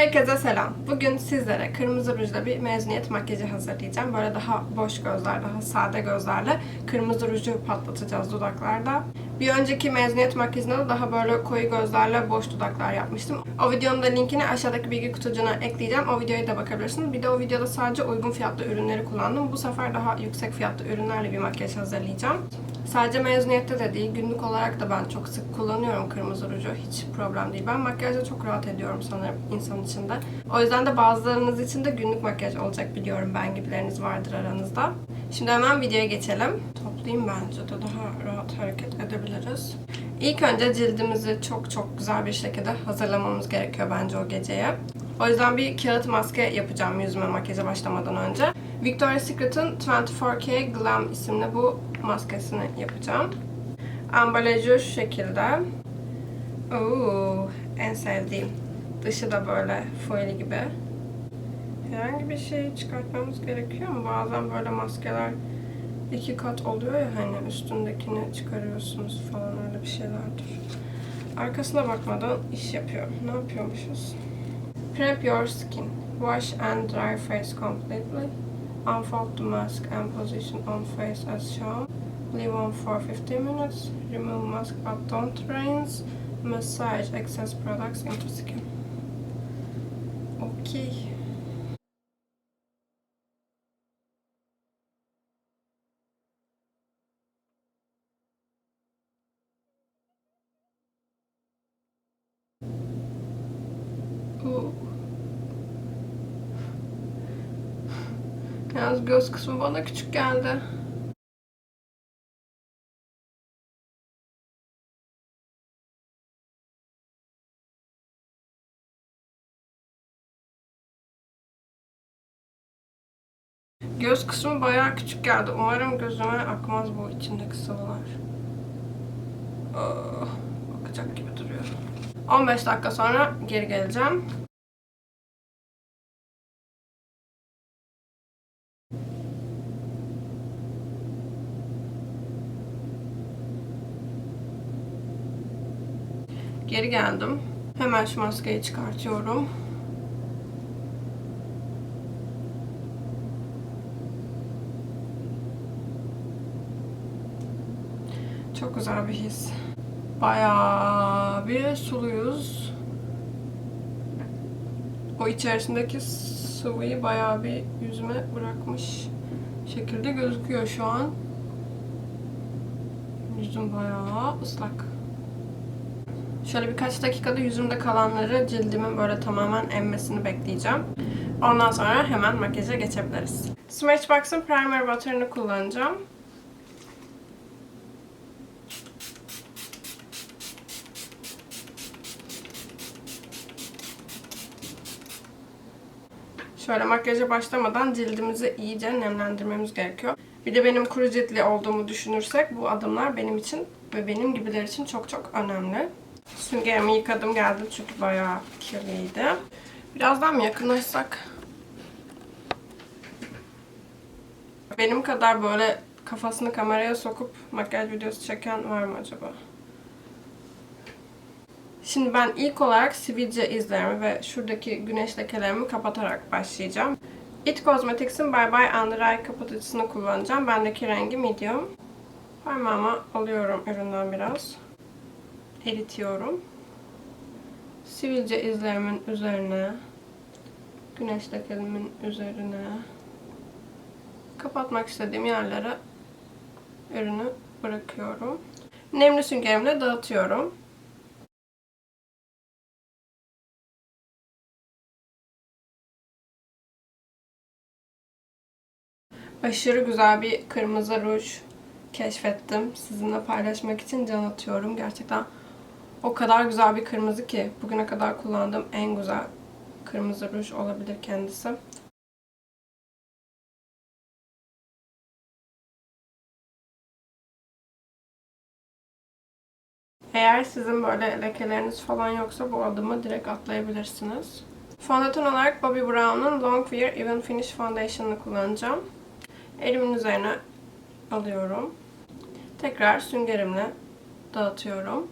Herkese selam. Bugün sizlere kırmızı rujla bir mezuniyet makyajı hazırlayacağım. Böyle daha boş gözler, daha sade gözlerle kırmızı ruju patlatacağız dudaklarda. Bir önceki mezuniyet makyajında da daha böyle koyu gözlerle boş dudaklar yapmıştım. O videonun da linkini aşağıdaki bilgi kutucuğuna ekleyeceğim. O videoya da bakabilirsiniz. Bir de o videoda sadece uygun fiyatlı ürünleri kullandım. Bu sefer daha yüksek fiyatlı ürünlerle bir makyaj hazırlayacağım. Sadece mezuniyette de değil, günlük olarak da ben çok sık kullanıyorum kırmızı ruju. Hiç problem değil. Ben makyajda çok rahat ediyorum sanırım insan içinde. O yüzden de bazılarınız için de günlük makyaj olacak biliyorum. Ben gibileriniz vardır aranızda. Şimdi hemen videoya geçelim. Toplayayım bence de daha rahat hareket edebiliriz. İlk önce cildimizi çok çok güzel bir şekilde hazırlamamız gerekiyor bence o geceye. O yüzden bir kağıt maske yapacağım yüzüme makyaja başlamadan önce. Victoria's Secret'ın 24K Glam isimli bu maskesini yapacağım. Ambalajı şu şekilde. Oo, en sevdiğim. Dışı da böyle foil gibi. Herhangi bir şey çıkartmamız gerekiyor mu? Bazen böyle maskeler iki kat oluyor ya hani üstündekini çıkarıyorsunuz falan öyle bir şeylerdir. Arkasına bakmadan iş yapıyorum. Ne yapıyormuşuz? Prep your skin. Wash and dry face completely. Unfold the mask and position on face as shown. Leave on for 15 minutes. Remove mask but don't rinse. Massage excess products into skin. Okay. Göz kısmı bana küçük geldi. Göz kısmı bayağı küçük geldi. Umarım gözüme akmaz bu içindeki sıvılar. Oh, bakacak gibi duruyor. 15 dakika sonra geri geleceğim. Geri geldim. Hemen şu maskeyi çıkartıyorum. Çok güzel bir his. Bayağı bir suluyuz. O içerisindeki sıvıyı bayağı bir yüzüme bırakmış şekilde gözüküyor şu an. Yüzüm bayağı ıslak. Şöyle birkaç dakikada yüzümde kalanları cildimin böyle tamamen emmesini bekleyeceğim. Ondan sonra hemen makyaja geçebiliriz. Smashbox'ın primer butter'ını kullanacağım. Şöyle makyaja başlamadan cildimizi iyice nemlendirmemiz gerekiyor. Bir de benim kuru ciltli olduğumu düşünürsek bu adımlar benim için ve benim gibiler için çok çok önemli. Süngerimi yıkadım geldim çünkü bayağı kirliydi. Birazdan mı yakınlaşsak? Benim kadar böyle kafasını kameraya sokup makyaj videosu çeken var mı acaba? Şimdi ben ilk olarak sivilce izlerimi ve şuradaki güneş lekelerimi kapatarak başlayacağım. It Cosmetics'in Bye Bye Under Eye kapatıcısını kullanacağım. Bendeki rengi medium. Parmağıma alıyorum üründen biraz. Eritiyorum. Sivilce izlerimin üzerine, güneş lekelerimin üzerine kapatmak istediğim yerlere ürünü bırakıyorum. Nemli süngerimle dağıtıyorum. Aşırı güzel bir kırmızı ruj keşfettim. Sizinle paylaşmak için can atıyorum. Gerçekten o kadar güzel bir kırmızı ki bugüne kadar kullandığım en güzel kırmızı ruj olabilir kendisi. Eğer sizin böyle lekeleriniz falan yoksa bu adımı direkt atlayabilirsiniz. Fondöten olarak Bobbi Brown'un Long Wear Even Finish Foundation'ını kullanacağım. Elimin üzerine alıyorum. Tekrar süngerimle dağıtıyorum.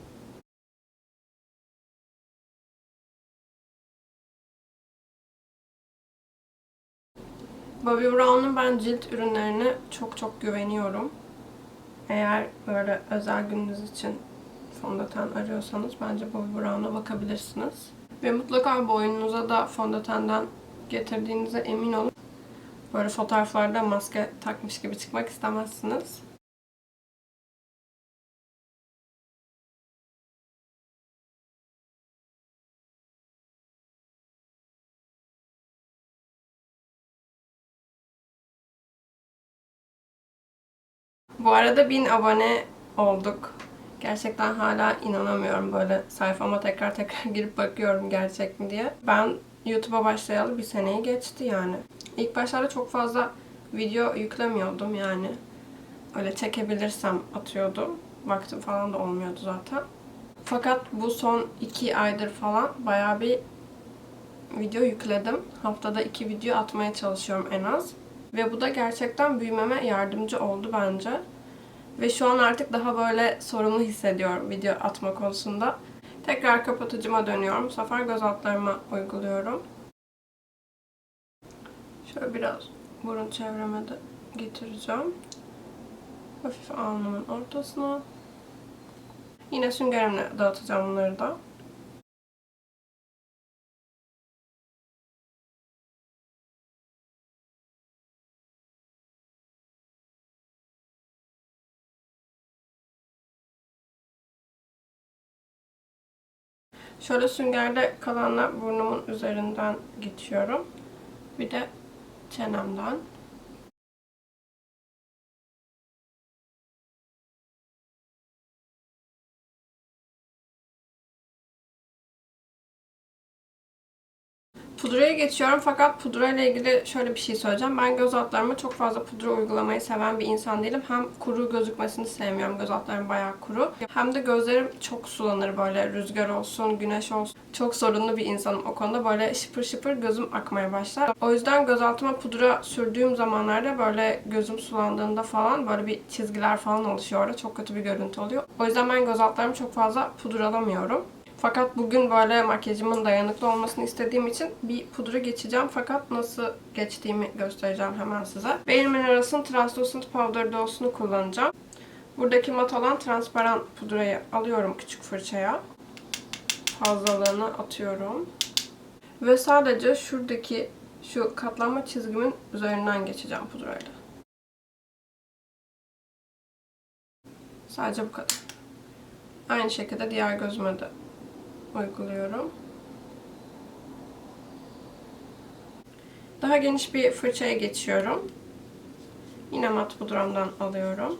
Bobbi Brown'un ben cilt ürünlerine çok çok güveniyorum. Eğer böyle özel gününüz için fondöten arıyorsanız bence Bobbi Brown'a bakabilirsiniz. Ve mutlaka boynunuza da fondötenden getirdiğinize emin olun. Böyle fotoğraflarda maske takmış gibi çıkmak istemezsiniz. Bu arada 1000 abone olduk. Gerçekten hala inanamıyorum böyle sayfama tekrar tekrar girip bakıyorum gerçek mi diye. Ben YouTube'a başlayalı bir seneyi geçti yani. İlk başlarda çok fazla video yüklemiyordum yani. Öyle çekebilirsem atıyordum. Vaktim falan da olmuyordu zaten. Fakat bu son iki aydır falan bayağı bir video yükledim. Haftada iki video atmaya çalışıyorum en az. Ve bu da gerçekten büyümeme yardımcı oldu bence. Ve şu an artık daha böyle sorumlu hissediyorum video atma konusunda. Tekrar kapatıcıma dönüyorum. Bu sefer göz altlarıma uyguluyorum. Şöyle biraz burun çevreme de getireceğim. Hafif alnımın ortasına. Yine süngerimle dağıtacağım bunları da. Şöyle süngerde kalanla burnumun üzerinden geçiyorum. Bir de çenemden. Pudraya geçiyorum fakat pudra ilgili şöyle bir şey söyleyeceğim. Ben göz altlarıma çok fazla pudra uygulamayı seven bir insan değilim. Hem kuru gözükmesini sevmiyorum. Göz altlarım bayağı kuru. Hem de gözlerim çok sulanır böyle rüzgar olsun, güneş olsun. Çok sorunlu bir insanım o konuda. Böyle şıpır şıpır gözüm akmaya başlar. O yüzden göz altıma pudra sürdüğüm zamanlarda böyle gözüm sulandığında falan böyle bir çizgiler falan oluşuyor orada. Çok kötü bir görüntü oluyor. O yüzden ben göz altlarımı çok fazla pudralamıyorum. Fakat bugün böyle makyajımın dayanıklı olmasını istediğim için bir pudra geçeceğim. Fakat nasıl geçtiğimi göstereceğim hemen size. Ve Elimin Aras'ın Translucent Powder Dose'unu kullanacağım. Buradaki mat olan transparan pudrayı alıyorum küçük fırçaya. Fazlalığını atıyorum. Ve sadece şuradaki şu katlanma çizgimin üzerinden geçeceğim pudrayla. Sadece bu kadar. Aynı şekilde diğer gözüme de uyguluyorum. Daha geniş bir fırçaya geçiyorum. Yine mat pudramdan alıyorum.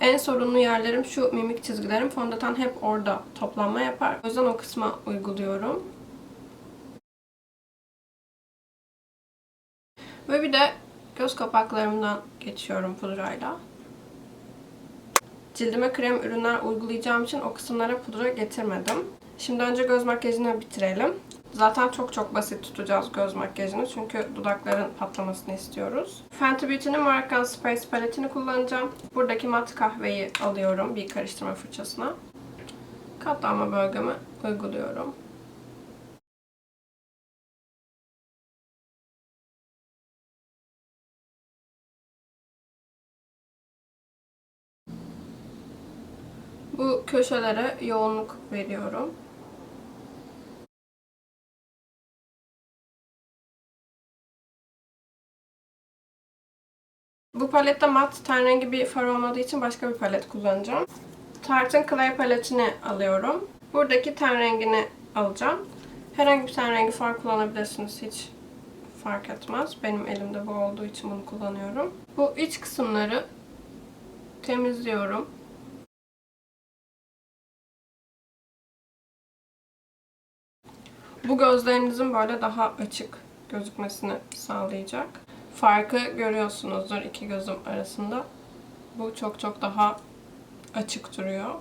En sorunlu yerlerim şu mimik çizgilerim. Fondöten hep orada toplanma yapar. O yüzden o kısma uyguluyorum. Ve bir de göz kapaklarımdan geçiyorum pudrayla. Cildime krem ürünler uygulayacağım için o kısımlara pudra getirmedim. Şimdi önce göz makyajını bitirelim. Zaten çok çok basit tutacağız göz makyajını çünkü dudakların patlamasını istiyoruz. Fenty Beauty'nin Moroccan Space paletini kullanacağım. Buradaki mat kahveyi alıyorum bir karıştırma fırçasına. Katlanma bölgeme uyguluyorum. Bu köşelere yoğunluk veriyorum. Bu palette mat ten rengi bir far olmadığı için başka bir palet kullanacağım. Tarte'ın Clay paletini alıyorum. Buradaki ten rengini alacağım. Herhangi bir ten rengi far kullanabilirsiniz. Hiç fark etmez. Benim elimde bu olduğu için bunu kullanıyorum. Bu iç kısımları temizliyorum. Bu gözlerinizin böyle daha açık gözükmesini sağlayacak. Farkı görüyorsunuzdur iki gözüm arasında. Bu çok çok daha açık duruyor.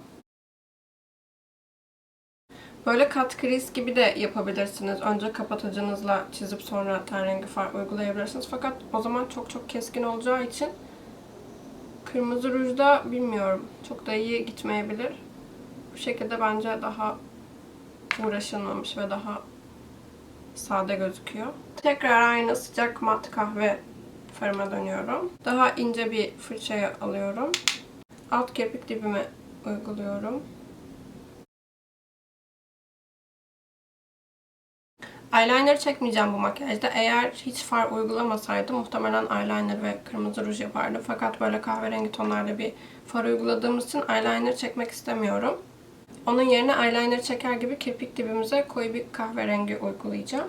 Böyle kat kriz gibi de yapabilirsiniz. Önce kapatıcınızla çizip sonra ten rengi far uygulayabilirsiniz. Fakat o zaman çok çok keskin olacağı için kırmızı rujda bilmiyorum. Çok da iyi gitmeyebilir. Bu şekilde bence daha uğraşılmamış ve daha sade gözüküyor. Tekrar aynı sıcak mat kahve farıma dönüyorum. Daha ince bir fırçaya alıyorum. Alt kirpik dibime uyguluyorum. Eyeliner çekmeyeceğim bu makyajda. Eğer hiç far uygulamasaydım muhtemelen eyeliner ve kırmızı ruj yapardım. Fakat böyle kahverengi tonlarda bir far uyguladığımız için eyeliner çekmek istemiyorum. Onun yerine eyeliner çeker gibi kirpik dibimize koyu bir kahverengi uygulayacağım.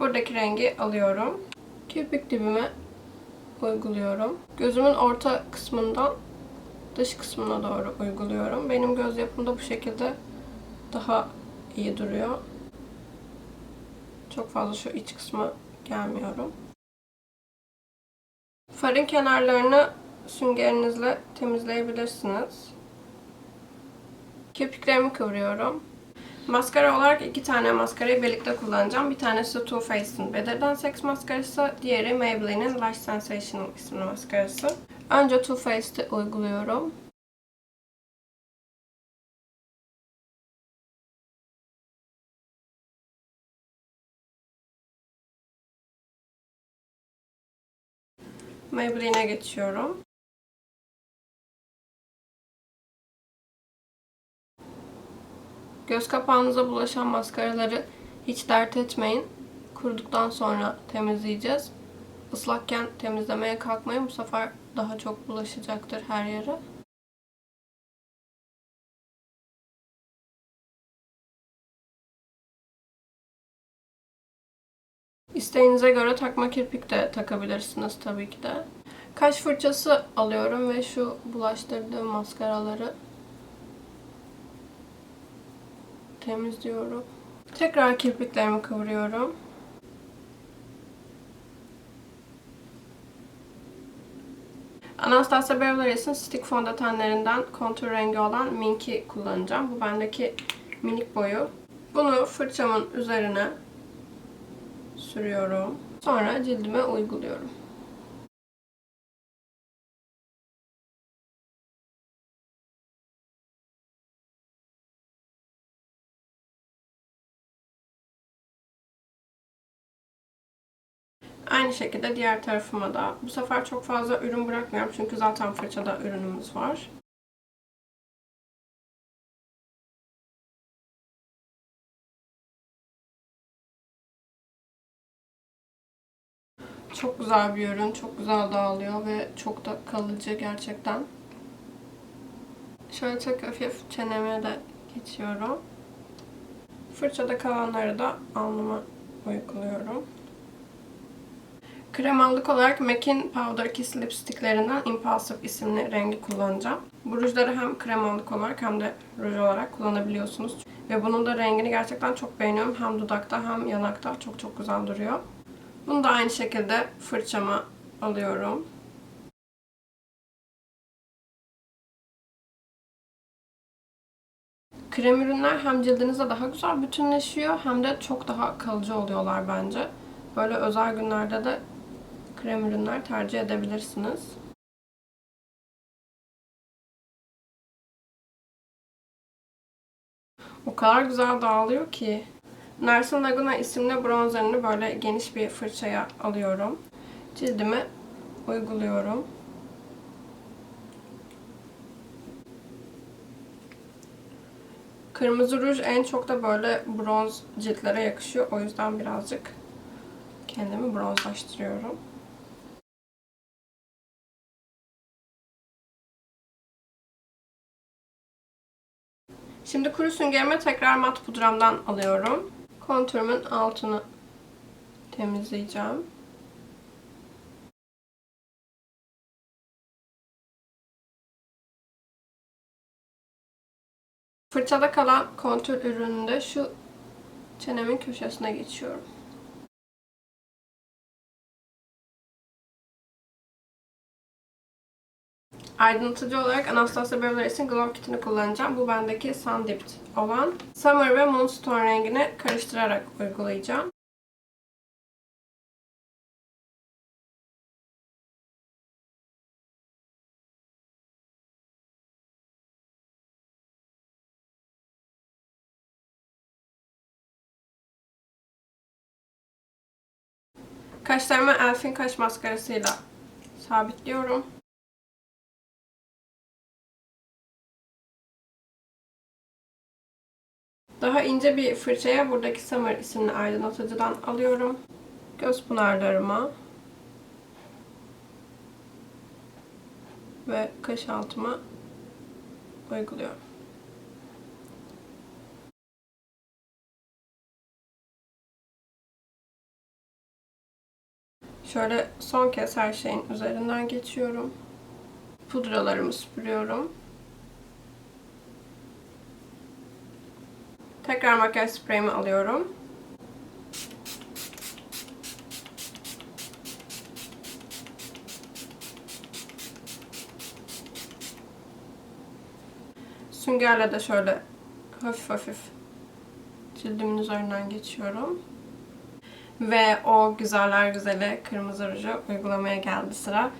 Buradaki rengi alıyorum. Kirpik dibime uyguluyorum. Gözümün orta kısmından dış kısmına doğru uyguluyorum. Benim göz yapımda bu şekilde daha iyi duruyor. Çok fazla şu iç kısmı gelmiyorum. Farın kenarlarını süngerinizle temizleyebilirsiniz. Kirpiklerimi kıvırıyorum. Maskara olarak iki tane maskarayı birlikte kullanacağım. Bir tanesi Too Faced'in Better Than Sex maskarası. Diğeri Maybelline'in Lash Sensational isimli maskarası. Önce Too Faced'i uyguluyorum. Maybelline'e geçiyorum. Göz kapağınıza bulaşan maskaraları hiç dert etmeyin. Kuruduktan sonra temizleyeceğiz. Islakken temizlemeye kalkmayın. Bu sefer daha çok bulaşacaktır her yere. İsteğinize göre takma kirpik de takabilirsiniz tabii ki de. Kaş fırçası alıyorum ve şu bulaştırdığım maskaraları temizliyorum. Tekrar kirpiklerimi kıvırıyorum. Anastasia Beverly Hills'in stick fondötenlerinden kontur rengi olan Minky kullanacağım. Bu bendeki minik boyu. Bunu fırçamın üzerine sürüyorum. Sonra cildime uyguluyorum. Aynı şekilde diğer tarafıma da. Bu sefer çok fazla ürün bırakmıyorum çünkü zaten fırçada ürünümüz var. Çok güzel bir ürün. Çok güzel dağılıyor ve çok da kalıcı gerçekten. Şöyle çok hafif çeneme de geçiyorum. Fırçada kalanları da alnıma uyguluyorum. Kremallık olarak MAC'in Powder Kiss lipsticklerinden Impulsive isimli rengi kullanacağım. Bu rujları hem kremallık olarak hem de ruj olarak kullanabiliyorsunuz. Ve bunun da rengini gerçekten çok beğeniyorum. Hem dudakta hem yanakta çok çok güzel duruyor. Bunu da aynı şekilde fırçama alıyorum. Krem ürünler hem cildinizde daha güzel bütünleşiyor hem de çok daha kalıcı oluyorlar bence. Böyle özel günlerde de krem ürünler tercih edebilirsiniz. O kadar güzel dağılıyor ki. Nelson Laguna isimli bronzerini böyle geniş bir fırçaya alıyorum. Cildime uyguluyorum. Kırmızı ruj en çok da böyle bronz ciltlere yakışıyor. O yüzden birazcık kendimi bronzlaştırıyorum. Şimdi kuru süngerime tekrar mat pudramdan alıyorum. Kontürümün altını temizleyeceğim. Fırçada kalan kontür ürününde şu çenemin köşesine geçiyorum. Aydınlatıcı olarak Anastasia Beverly Hills'in Glow Kit'ini kullanacağım. Bu bendeki Sun Dipped olan. Summer ve Moonstone rengini karıştırarak uygulayacağım. Kaşlarımı Elf'in kaş maskarasıyla sabitliyorum. Daha ince bir fırçaya buradaki Summer isimli aydınlatıcıdan alıyorum. Göz pınarlarıma ve kaş altıma uyguluyorum. Şöyle son kez her şeyin üzerinden geçiyorum. Pudralarımı süpürüyorum. Tekrar makyaj spreyimi alıyorum. Süngerle de şöyle hafif hafif cildimin üzerinden geçiyorum. Ve o güzeller güzeli kırmızı ruju uygulamaya geldi sıra.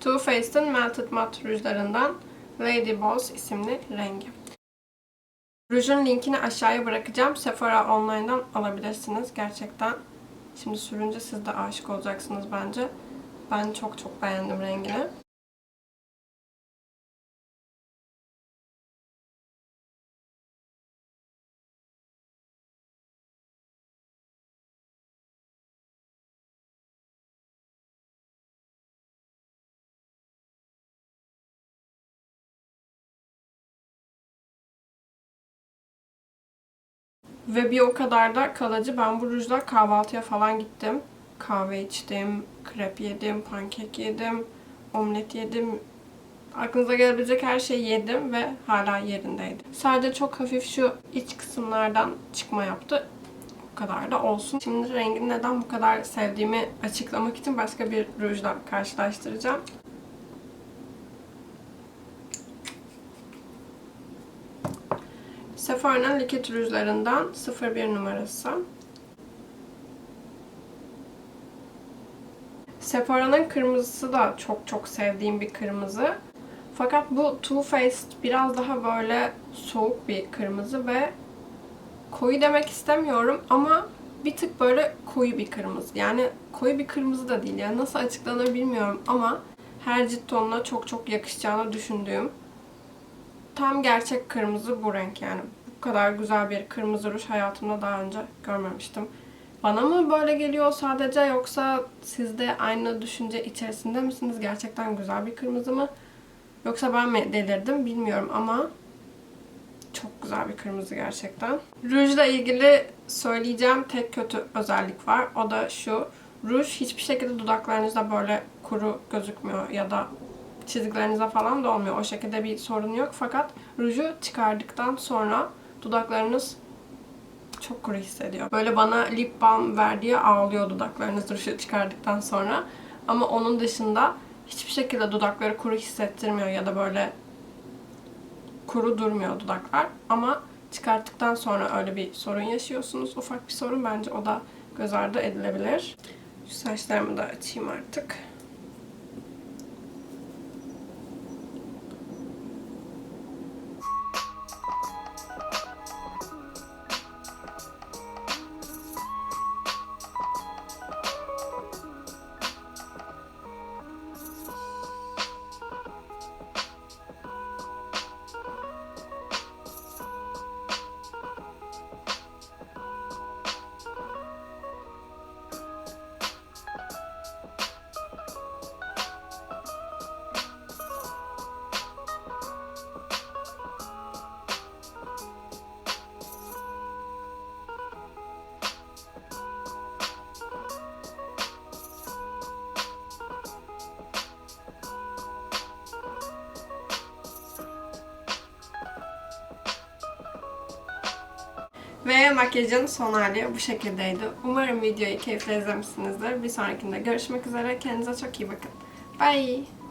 Too Faced'in Melted Matte rujlarından Lady Boss isimli rengi. Rujun linkini aşağıya bırakacağım. Sephora Online'dan alabilirsiniz gerçekten. Şimdi sürünce siz de aşık olacaksınız bence. Ben çok çok beğendim rengini. Ve bir o kadar da kalıcı. Ben bu rujla kahvaltıya falan gittim. Kahve içtim, krep yedim, pankek yedim, omlet yedim. Aklınıza gelebilecek her şeyi yedim ve hala yerindeydi. Sadece çok hafif şu iç kısımlardan çıkma yaptı. Bu kadar da olsun. Şimdi rengini neden bu kadar sevdiğimi açıklamak için başka bir rujla karşılaştıracağım. Sephora'nın likit rujlarından 01 numarası. Sephora'nın kırmızısı da çok çok sevdiğim bir kırmızı. Fakat bu Too Faced biraz daha böyle soğuk bir kırmızı ve koyu demek istemiyorum ama bir tık böyle koyu bir kırmızı. Yani koyu bir kırmızı da değil. Yani nasıl açıklanır bilmiyorum ama her cilt tonuna çok çok yakışacağını düşündüğüm tam gerçek kırmızı bu renk yani. Bu kadar güzel bir kırmızı ruj hayatımda daha önce görmemiştim. Bana mı böyle geliyor sadece yoksa siz de aynı düşünce içerisinde misiniz? Gerçekten güzel bir kırmızı mı? Yoksa ben mi delirdim bilmiyorum ama çok güzel bir kırmızı gerçekten. Rujla ilgili söyleyeceğim tek kötü özellik var. O da şu. Ruj hiçbir şekilde dudaklarınızda böyle kuru gözükmüyor ya da çizgilerinize falan da olmuyor. O şekilde bir sorun yok. Fakat ruju çıkardıktan sonra dudaklarınız çok kuru hissediyor. Böyle bana lip balm ver ağlıyor dudaklarınız ruju çıkardıktan sonra. Ama onun dışında hiçbir şekilde dudakları kuru hissettirmiyor ya da böyle kuru durmuyor dudaklar. Ama çıkarttıktan sonra öyle bir sorun yaşıyorsunuz. Ufak bir sorun bence o da göz ardı edilebilir. Şu saçlarımı da açayım artık. Ve makyajın son hali bu şekildeydi. Umarım videoyu keyifle izlemişsinizdir. Bir sonrakinde görüşmek üzere. Kendinize çok iyi bakın. Bye!